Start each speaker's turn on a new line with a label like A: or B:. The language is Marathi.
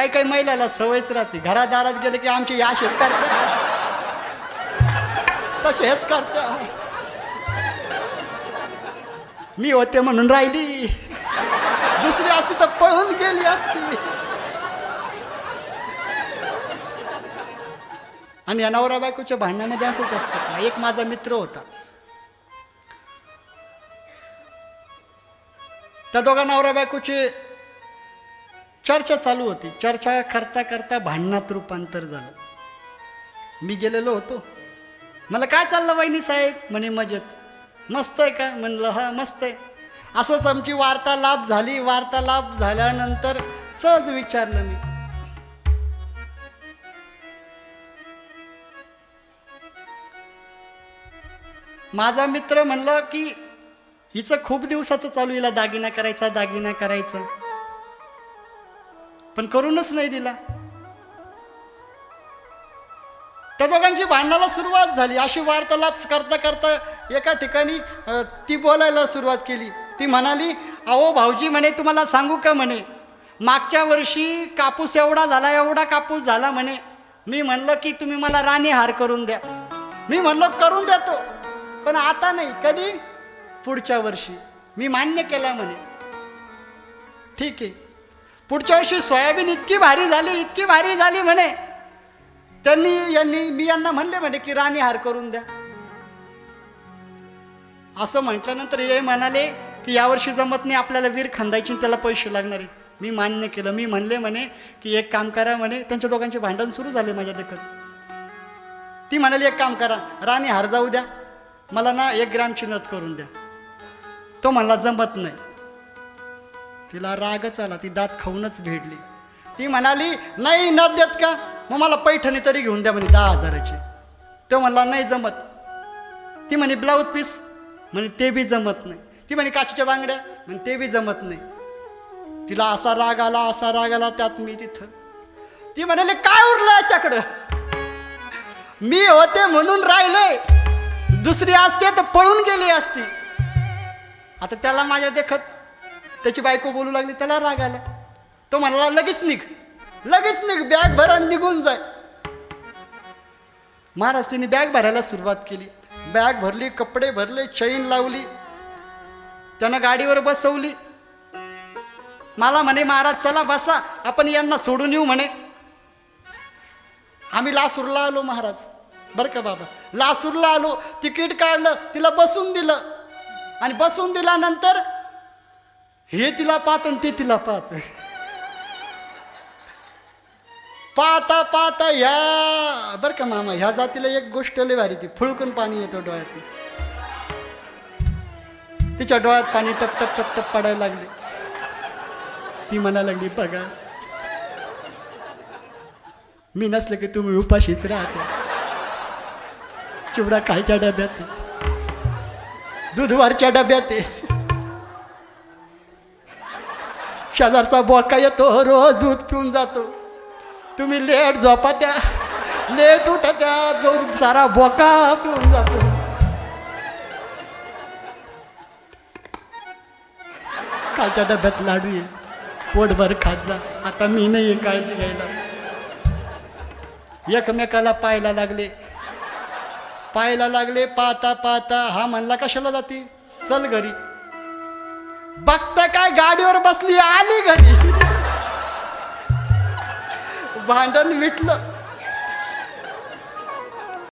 A: काही काही महिलाला सवयच राहते. घरादारात गेले की आमची या असेच करते. तसेच करते. मी होते म्हणून राहिली. दुसरी असती तर पळून गेली असती. आणि या नवरा बायकोच्या भांडणामध्ये असंच असतं एक माझा मित्र होता. त्या दोघा नवरा बायकोचे चर्चा चालू होती. चर्चा करता करता भांडणात रूपांतर झालं. मी गेलेलो होतो. मला काय चाललं वहिनी साहेब? म्हणे मजेत. मस्त आहे का? म्हणलं हा मस्त आहे. असंच आमची वार्तालाप झाली. वार्तालाप झाल्यानंतर सहज विचारलं मी. माझा मित्र म्हणलं की हिचं खूप दिवसाचं चालू हिला दागिना करायचा दागिना करायचा. पण करूनच नाही दिला. त्या दोघांची भांडणाला सुरुवात झाली. अशी वार्तालाप करता करता एका ठिकाणी ती बोलायला सुरुवात केली. ती म्हणाली अहो भाऊजी म्हणे तुम्हाला सांगू का म्हणे? मागच्या वर्षी कापूस एवढा झाला एवढा कापूस झाला म्हणे. मी म्हणलं की तुम्ही मला राणी हार करून द्या. मी म्हणलं करून देतो. पण आता नाही कधी? पुढच्या वर्षी. मी मान्य केला म्हणे. ठीक आहे. पुढच्या वर्षी सोयाबीन इतकी भारी झाली इतकी भारी झाली म्हणे. त्यांनी यांनी मी यांना म्हणले म्हणे की राणी हार करून द्या. असं म्हटल्यानंतर हे म्हणाले की यावर्षी जमत नाही आपल्याला वीर खांदायची आणि त्याला पैसे लागणार. आहे मी मान्य केलं. मी म्हणले म्हणे की एक काम करा म्हणे त्यांच्या दोघांचे भांडण सुरू झाले माझ्या देखत ती म्हणाली एक काम करा राणी हार जाऊ द्या. मला ना एक ग्रामची नथ करून द्या. तो म्हणला जमत नाही. तिला रागच आला ती दात खाऊनच भेटली ती म्हणाली नाही न देत का? मग मला पैठणी तरी घेऊन द्या म्हणे दहा हजाराची. तो म्हणला नाही जमत. ती म्हणे ब्लाऊज पीस? म्हणे ते बी जमत नाही. ती म्हणे काचीच्या बांगड्या? म्हणे ते बी जमत नाही. तिला असा राग आला असा राग आला त्यात मी तिथं. ती म्हणाली काय उरलं याच्याकडं? मी होते म्हणून राहिले. दुसरी असते तर पळून गेली असती. आता त्याला माझ्या देखत त्याची बायको बोलू लागली त्याला राग आला. तो म्हणाला लगेच निघ. लगेच निघ बॅग भर निघून जाय. महाराज तिने बॅग भरायला सुरुवात केली. बॅग भरली कपडे भरले चैन लावली. त्यानं गाडीवर बसवली. मला म्हणे महाराज चला बसा. आपण यांना सोडून येऊ म्हणे. आम्ही लासूरला आलो महाराज. बरं का बाबा? लासूरला आलो. तिकीट काढलं तिला बसून दिलं. आणि बसून दिल्यानंतर हे तिला पाहत आणि ते तिला पाहत. पाहता पाहता ह्या बरं का मामा ह्या जातीला एक गोष्ट लय भारी ती फुळकून पाणी येतो डोळ्यात तिच्या डोळ्यात पाणी टप टप टप टप पडायला लागले. ती म्हणा लागली बघा मी नसलं की तुम्ही उपाशीच राहते. चिवडा खायच्या डब्यात दूधवारच्या डब्यात शेजारचा बोका येतो रोज दूध पिऊन जातो. तुम्ही लेट झोपा त्या लेट उठा त्या दूध सारा बोका पिऊन जातो. कालच्या डब्यात लाडू ये पोटभर खात जा. आता मी नाही काळजी घ्यायला. एकमेकाला पाहायला लागले. पाहायला लागले पाहता पाहता हा म्हणला कशाला जाती? चल घरी. बघता काय गाडीवर बसली आली घरी. भांडण मिटलं.